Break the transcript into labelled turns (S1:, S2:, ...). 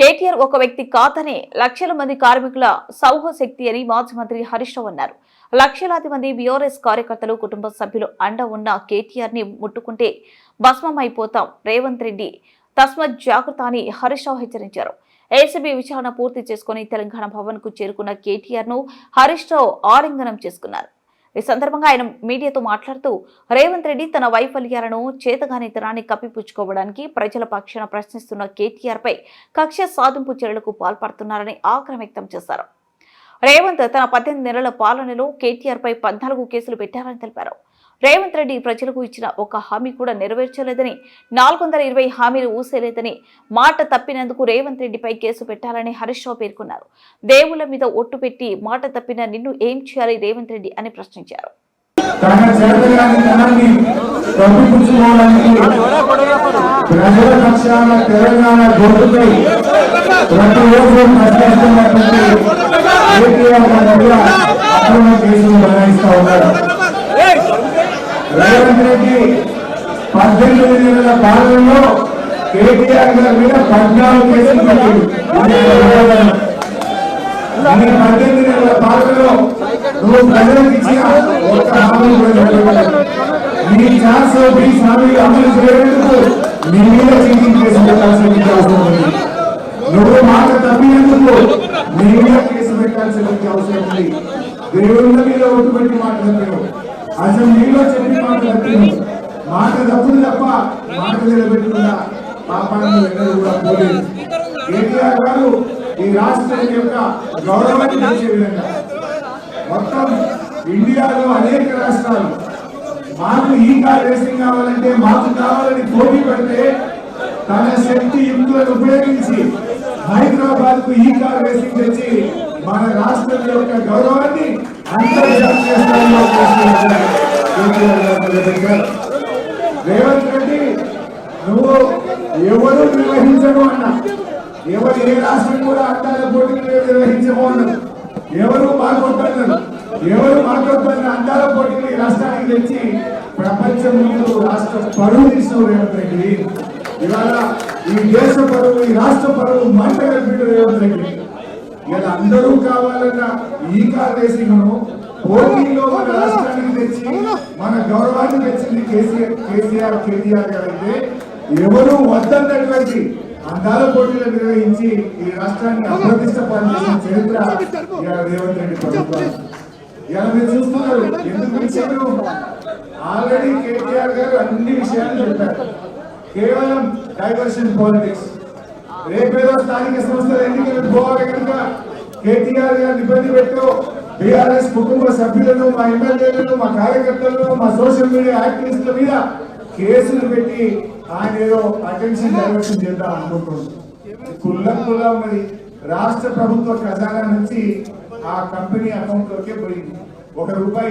S1: కేటీఆర్ ఒక వ్యక్తి కాదనే లక్షల మంది కార్మికుల సౌహ శక్తి అని మాజీ మంత్రి హరీష్ రావు అన్నారు. లక్షలాది మంది బీఆర్ఎస్ కార్యకర్తలు కుటుంబ సభ్యులు అండ ఉన్న కేటీఆర్ని ముట్టుకుంటే భస్మమైపోతాం రేవంత్ రెడ్డి. తస్మత్ జాగ్రత్త అని హరీష్ రావు హెచ్చరించారు. ఏసీబీ విచారణ పూర్తి చేసుకుని తెలంగాణ భవన్కు చేరుకున్న కేటీఆర్ను హరీష్ రావు ఆలింగనం చేసుకున్నారు. ఈ సందర్భంగా ఆయన మీడియాతో మాట్లాడుతూ రేవంత్ రెడ్డి తన వైఫల్యాలను చేతగానితనాన్ని కప్పిపుచ్చుకోవడానికి ప్రజల పక్షాన ప్రశ్నిస్తున్న కేటీఆర్పై కక్ష సాధింపు చర్యలకు పాల్పడుతున్నారని ఆగ్రహం వ్యక్తం చేశారు. రేవంత్ తన పద్దెనిమిది నెలల పాలనలో కేటీఆర్పై పద్నాలుగు కేసులు పెట్టారని తెలిపారు. రేవంత్ రెడ్డి ప్రజలకు ఇచ్చిన ఒక హామీ కూడా నెరవేర్చలేదని నాలుగు వందల ఇరవై హామీలు ఊసేలేదని మాట తప్పినందుకు రేవంత్ రెడ్డిపై కేసు పెట్టాలని హరీష్ రావు పేర్కొన్నారు. దేవుల మీద ఒట్టు పెట్టి మాట తప్పిన నిన్ను ఏం చేయాలి రేవంత్ రెడ్డి అని ప్రశ్నించారు.
S2: తన చేతగాని తనాన్ని కప్పిపుచ్చుకోవడానికి ప్రజల పక్షాన తెలంగాణ గొంతుపై ప్రతిరోజు ప్రశ్నిస్తున్నటువంటి కేటీఆర్ గారి మీద అక్రమ కేసులు బనాయిస్తా ఉన్నారు రేవంత్ రెడ్డి పద్దెనిమిది పాలనలో కేటీఆర్ గారి మీద పద్నాలుగు కేసులు పెట్టింది. పద్దెనిమిది నెలల పాలనలో నువ్వు ప్రజలకు ఇచ్చిన ఒక్క హామీ నీ ఛాన్స్ మీ స్వామి అమలు చేయడానికి నీ మీద చీటింగ్ కేసు పెట్టాల్సిన అవసరం ఉంది. నువ్వు మాట తప్పినందుకు నీ మీద కేసు పెట్టాల్సిన అవసరం ఉంది. దేవుళ్ళ మీద ఒట్టు పెట్టి మాట తప్పినావు అసెంబ్లీలో చెప్పి మాట తప్పినావు మాట తప్పులు తప్ప మాట నిలబెట్టుకున్న పాపాన్ని ఎన్నడూ కూడా పోలేదు. కేటీఆర్ గారు ఈ రాష్ట్రం యొక్క గౌరవాన్ని పెంచే విధంగా మొత్తం ఇండియాలో అనేక రాష్ట్రాలు మాకు ఈ కార్ రేసింగ్ కావాలంటే మాకు కావాలని పోటీ పడితే తన శక్తి యుక్తులను ఉపయోగించి హైదరాబాద్కు ఈ కార్ రేసింగ్ తెచ్చి మన రాష్ట్రం యొక్క గౌరవాన్ని అంతర్జాతీయ స్థాయిలో తీసుకెళ్ళారు. కేటీఆర్ గారు నిలబెట్టారు. రేవంత్ రెడ్డి నువ్వు ఎవరు నిర్వహించము అన్నా ఎవరు ఏ రాష్ట్రం కూడా అందాల పోటీలు నిర్వహించము ఎవరు మాకొద్దన్నారు ఎవరు మాకొద్దన్న అందాల పోటీలు ఈ రాష్ట్రానికి తెచ్చి ప్రపంచం ముందు రాష్ట్ర పరువు తీసిన రేవంత్ రెడ్డి. ఇవాళ ఈ దేశ పరువు ఈ రాష్ట్ర పరువు మంట కలిపిన రేవంత్ రెడ్డి. ఇలా అందరూ కావాలన్న ఈ కార్ పోటీలో మన రాష్ట్రానికి తెచ్చి మన గౌరవాన్ని తెచ్చింది కేసీఆర్ కేసీఆర్ కేటీఆర్ గారు అయితే ఎవరు వద్దన్నటువంటి అందాల పోటీలు నిర్వహించి ఈ రాష్ట్రాన్ని అప్రతిష్ట పనిచేసిన చరిత్ర ఇవాళ రేవంత్ రెడ్డి ప్రభుత్వం మీరు చూస్తున్నారు ఎందుకు ఇచ్చారు ఆల్రెడీ కేటీఆర్ గారు అన్ని విషయాలు చెప్పారు కేవలం డైవర్షన్ పాలిటిక్స్ రేపేదో స్థానిక సంస్థల ఎన్నికలకు పోవాలి కనుక కేటీఆర్ గారిని ఇబ్బంది పెట్టు బీఆర్ఎస్ కుటుంబ సభ్యులను మా ఎమ్మెల్యేలను మా కార్యకర్తలను మా సోషల్ మీడియా యాక్టివిస్టుల మీద కేసులు పెట్టి ఆయన ఏదో అటెన్షన్ డైవర్షన్ చేద్దాం అనుకుంటున్నారు కుల్ల కుల్ల ఉన్నది రాష్ట్ర ప్రభుత్వ ఖజానా నుంచి ఆ కంపెనీ అకౌంట్ లోకే పోయింది. ఒక రూపాయి